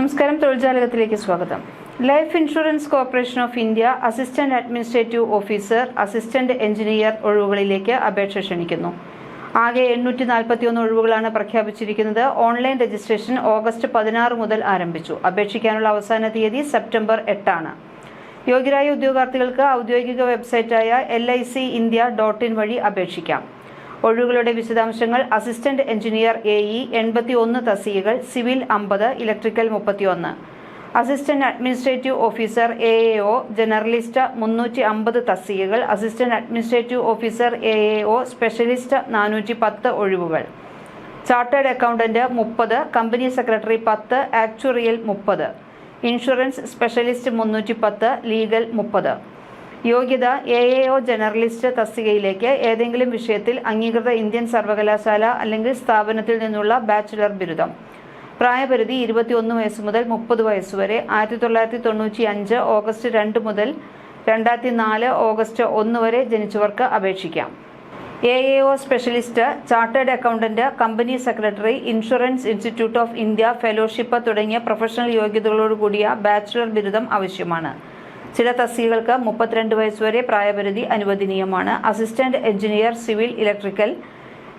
നമസ്കാരം. തൊഴിൽജാലകത്തിലേക്ക് സ്വാഗതം. Life insurance corporation of India assistant administrative officer assistant engineer ഒഴിവുകളിലേക്ക് അപേക്ഷ ക്ഷണിക്കുന്നു. ആകെ എണ്ണൂറ്റി നാൽപ്പത്തിയൊന്ന് ഒഴിവുകളാണ് പ്രഖ്യാപിച്ചിരിക്കുന്നത്. ഓൺലൈൻ രജിസ്ട്രേഷൻ ഓഗസ്റ്റ് പതിനാറ് മുതൽ ആരംഭിച്ചു. അപേക്ഷിക്കാനുള്ള അവസാന തീയതി സെപ്റ്റംബർ എട്ടാണ്. യോഗ്യരായ ഉദ്യോഗാർത്ഥികൾക്ക് ഔദ്യോഗിക വെബ്സൈറ്റായ L I C India dot in വഴി അപേക്ഷിക്കാം. ഒഴിവുകളുടെ വിശദാംശങ്ങൾ അസിസ്റ്റന്റ് എഞ്ചിനീയർ എ ഇ എൺപത്തി ഒന്ന് തസ്തികകൾ സിവിൽ അമ്പത് ഇലക്ട്രിക്കൽ മുപ്പത്തിയൊന്ന്. Assistant administrative officer A A O generalist മുന്നൂറ്റി അമ്പത് തസ്തികകൾ assistant administrative officer A A O specialist നാനൂറ്റി പത്ത് ഒഴിവുകൾ. ചാർട്ടേഡ് അക്കൗണ്ടന്റ് മുപ്പത് കമ്പനി സെക്രട്ടറി പത്ത് ആക്ച്വറിയൽ മുപ്പത്. ഇൻഷുറൻസ് സ്പെഷ്യലിസ്റ്റ് മുന്നൂറ്റി പത്ത് ലീഗൽ മുപ്പത്. യോഗ്യത എ എ ഒ ജനറലിസ്റ്റ് തസ്തികയിലേക്ക് ഏതെങ്കിലും വിഷയത്തിൽ അംഗീകൃത ഇന്ത്യൻ സർവകലാശാല അല്ലെങ്കിൽ സ്ഥാപനത്തിൽ നിന്നുള്ള ബാച്ചുലർ ബിരുദം. പ്രായപരിധി ഇരുപത്തിയൊന്ന് വയസ്സ് മുതൽ മുപ്പത് വയസ്സ് വരെ. ആയിരത്തി തൊള്ളായിരത്തി തൊണ്ണൂറ്റി അഞ്ച് ഓഗസ്റ്റ് രണ്ട് മുതൽ രണ്ടായിരത്തി നാല് ഓഗസ്റ്റ് ഒന്ന് വരെ ജനിച്ചവർക്ക് അപേക്ഷിക്കാം. A A O specialist chartered accountant company secretary insurance institute of India fellowship തുടങ്ങിയ പ്രൊഫഷണൽ യോഗ്യതകളോടുകൂടിയ ബാച്ചുലർ ബിരുദം ആവശ്യമാണ്. ചില തസ്തികകൾക്ക് മുപ്പത്തിരണ്ട് വയസ്സുവരെ പ്രായപരിധി അനുവദനീയമാണ്. Assistant engineer civil electrical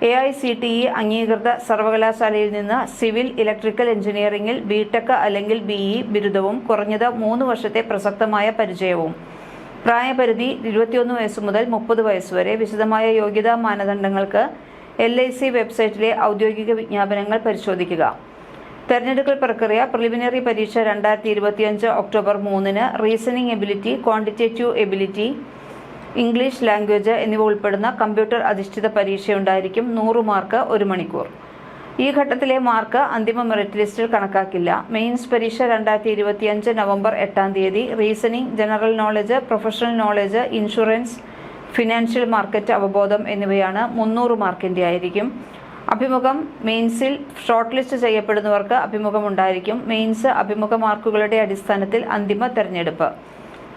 A I C T E അംഗീകൃത സർവകലാശാലയിൽ നിന്ന് സിവിൽ ഇലക്ട്രിക്കൽ എഞ്ചിനീയറിംഗിൽ ബിടെക് അല്ലെങ്കിൽ ബിഇ ബിരുദവും കുറഞ്ഞത് മൂന്ന് വർഷത്തെ പ്രസക്തമായ പരിചയവും. പ്രായപരിധി ഇരുപത്തിയൊന്ന് വയസ്സ് മുതൽ മുപ്പത് വയസ്സുവരെ വിശദമായ യോഗ്യതാ മാനദണ്ഡങ്ങൾക്ക് എൽ ഐ സി വെബ്സൈറ്റിലെ ഔദ്യോഗിക വിജ്ഞാപനങ്ങൾ പരിശോധിക്കുക. തെരഞ്ഞെടുക്കൽ പ്രക്രിയ പ്രിലിമിനറി പരീക്ഷ രണ്ടായിരത്തി ഇരുപത്തിയഞ്ച് ഒക്ടോബർ മൂന്നിന് reasoning ability quantitative ability English language എന്നിവ ഉൾപ്പെടുന്ന കമ്പ്യൂട്ടർ അധിഷ്ഠിത പരീക്ഷയുണ്ടായിരിക്കും നൂറ് മാർക്ക് ഒരു മണിക്കൂർ. ഈ ഘട്ടത്തിലെ മാർക്ക് അന്തിമ മെറിറ്റ് ലിസ്റ്റിൽ കണക്കാക്കില്ല. മെയിൻസ് പരീക്ഷ രണ്ടായിരത്തി ഇരുപത്തിയഞ്ച് നവംബർ എട്ടാം തീയതി reasoning general knowledge professional knowledge insurance financial market അവബോധം എന്നിവയാണ് മുന്നൂറ് മാർക്കിന്റെ ആയിരിക്കും. അഭിമുഖം മെയിൻസിൽ ഷോർട്ട് ലിസ്റ്റ് ചെയ്യപ്പെടുന്നവർക്ക് അഭിമുഖം ഉണ്ടായിരിക്കും മെയിൻസ് അഭിമുഖ മാർക്കുകളുടെ അടിസ്ഥാനത്തിൽ അന്തിമ തെരഞ്ഞെടുപ്പ്.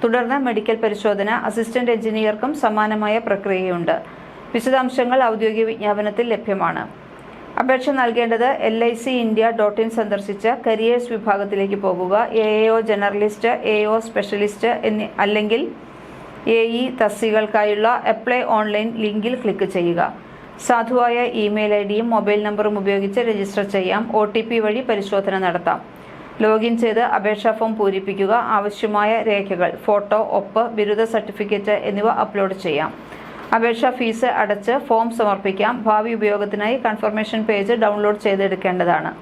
തുടർന്ന് മെഡിക്കൽ പരിശോധന അസിസ്റ്റന്റ് എഞ്ചിനീയർക്കും സമാനമായ പ്രക്രിയയുണ്ട്. വിശദാംശങ്ങൾ ഔദ്യോഗിക വിജ്ഞാപനത്തിൽ ലഭ്യമാണ്. അപേക്ഷ നൽകേണ്ടത് L I C India dot in സന്ദർശിച്ച് കരിയേഴ്സ് വിഭാഗത്തിലേക്ക് പോകുക. A O generalist A O specialist എന്നീ അല്ലെങ്കിൽ എ ഇ തസ്തികൾക്കായുള്ള അപ്ലൈ ഓൺലൈൻ ലിങ്കിൽ ക്ലിക്ക് ചെയ്യുക. സാധുവായ ഇമെയിൽ ഐ ഡിയും മൊബൈൽ നമ്പറും ഉപയോഗിച്ച് രജിസ്റ്റർ ചെയ്യാം. ഒ വഴി പരിശോധന നടത്താം. ലോഗിൻ ചെയ്ത് അപേക്ഷാ ഫോം പൂരിപ്പിക്കുക ആവശ്യമായ രേഖകൾ ഫോട്ടോ ഒപ്പ് ബിരുദ സർട്ടിഫിക്കറ്റ് എന്നിവ അപ്ലോഡ് ചെയ്യാം. അപേക്ഷാ ഫീസ് അടച്ച് ഫോം സമർപ്പിക്കാം. ഭാവി ഉപയോഗത്തിനായി കൺഫർമേഷൻ പേജ് ഡൗൺലോഡ് ചെയ്തെടുക്കേണ്ടതാണ്.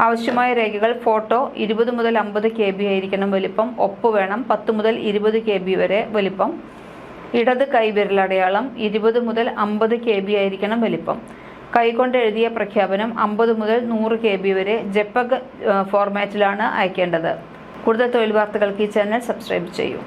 ആവശ്യമായ രേഖകൾ ഫോട്ടോ ഇരുപത് മുതൽ അമ്പത് കെ ബി ആയിരിക്കണം വലിപ്പം. ഒപ്പ് വേണം പത്ത് മുതൽ ഇരുപത് കെ ബി വരെ വലിപ്പം. ഇടത് കൈവിരലടയാളം ഇരുപത് മുതൽ അമ്പത് കെ ബി ആയിരിക്കണം വലിപ്പം. കൈകൊണ്ട് എഴുതിയ പ്രഖ്യാപനം അമ്പത് മുതൽ നൂറ് കെ ബി വരെ ജപ്പക് ഫോർമാറ്റിലാണ് അയക്കേണ്ടത്. കൂടുതൽ തൊഴിൽ വാർത്തകൾക്ക് ഈ ചാനൽ സബ്സ്ക്രൈബ് ചെയ്യൂ.